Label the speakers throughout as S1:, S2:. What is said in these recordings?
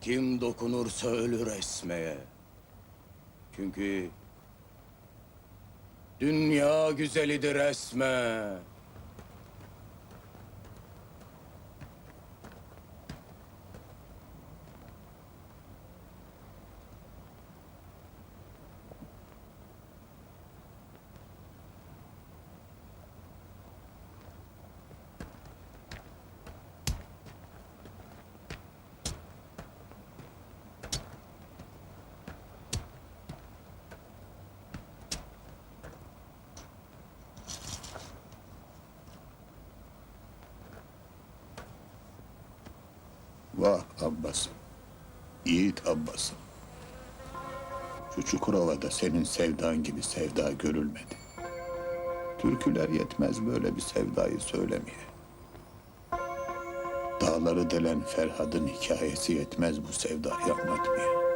S1: Kim dokunursa ölür esmeye. Çünkü dünya güzelidir esme.
S2: Vah Abbas'ım. Yiğit Abbas'ım. Şu Çukurova'da senin sevdan gibi sevda görülmedi. Türküler yetmez böyle bir sevdayı söylemeye. Dağları delen Ferhad'ın hikayesi yetmez bu sevdayı anlatmaya.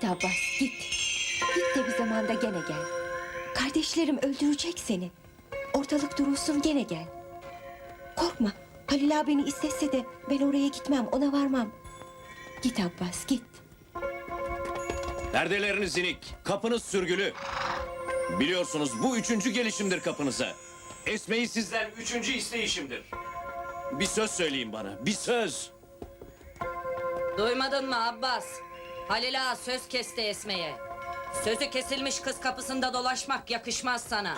S3: Git Abbas git. Git de bir zamanda gene gel. Kardeşlerim öldürecek seni. Ortalık durulsun gene gel. Korkma. Halil abini istese de ben oraya gitmem ona varmam. Git Abbas git.
S4: Perdeleriniz inik, kapınız sürgülü. Biliyorsunuz bu üçüncü gelişimdir kapınıza. Esme'yi sizden üçüncü isteyişimdir. Bir söz söyleyin bana, bir söz.
S5: Duymadın mı Abbas? Halil ağa söz kesti Esme'ye. Sözü kesilmiş kız kapısında dolaşmak yakışmaz sana.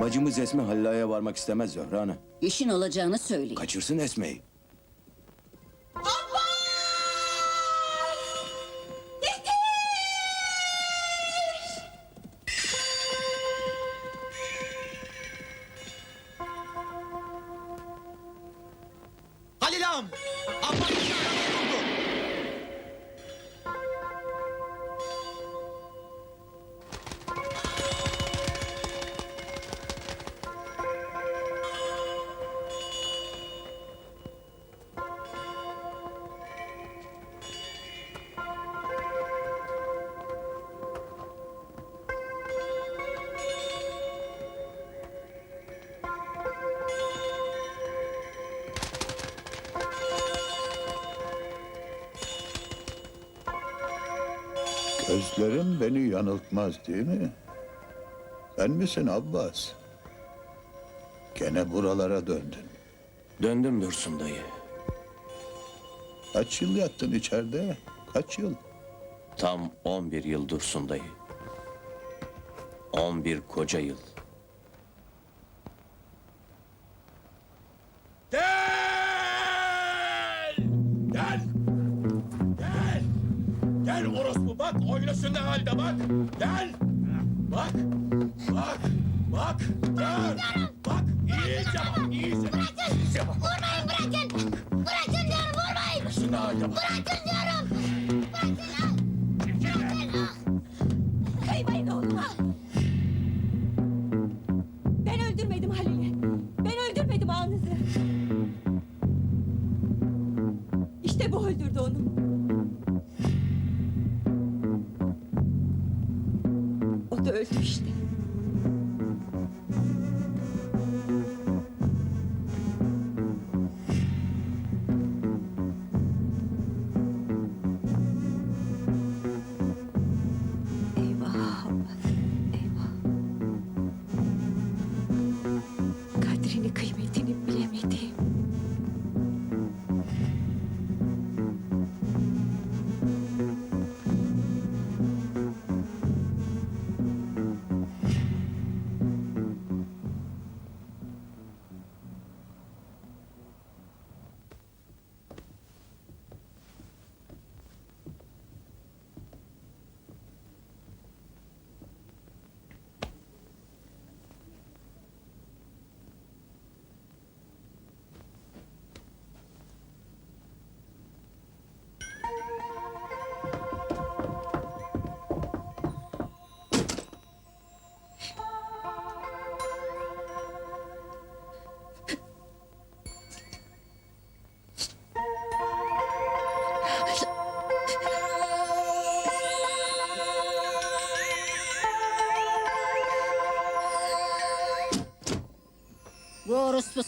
S1: Bacımız Esme Halla'ya varmak istemez Zöhre Ana.
S6: İşin olacağını söyleyin.
S1: Kaçırsın Esme'yi.
S7: Halil ağam!
S2: Gözlerim beni yanıltmaz değil mi? Sen misin Abbas? Gene buralara döndün.
S4: Döndüm Dursun dayı.
S2: Kaç yıl yattın içeride? Kaç yıl?
S4: Tam 11 yıl Dursun dayı. 11 koca yıl.
S7: Bak oynaşın ne halde bak! Gel! Bak! Bak! Bak! Gel! Bak! İyice bak! İyice bak! İyice bak!
S8: Vurmayın bırakın. Bırakın diyorum vurmayın.
S7: Oynaşın ne halde bak!
S8: Bırakın diyorum.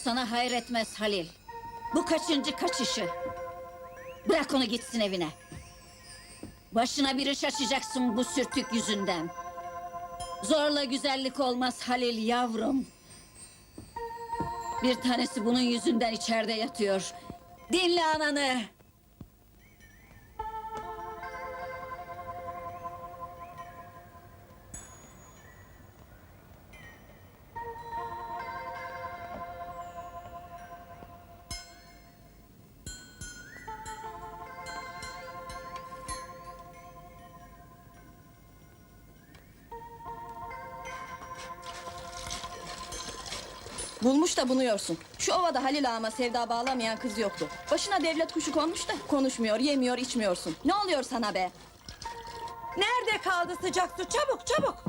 S6: Sana hayretmez Halil. Bu kaçıncı kaçışı? Bırak onu gitsin evine. Başına bir iş bu sürtük yüzünden. Zorla güzellik olmaz Halil yavrum. Bir tanesi bunun yüzünden içeride yatıyor. Dinle ananı.
S9: Bulmuş da bunuyorsun. Şu ovada Halil ağama sevda bağlamayan kız yoktu. Başına devlet kuşu konmuş da konuşmuyor, yemiyor, içmiyorsun. Ne oluyor sana be?
S5: Nerede kaldı sıcak su? Çabuk çabuk.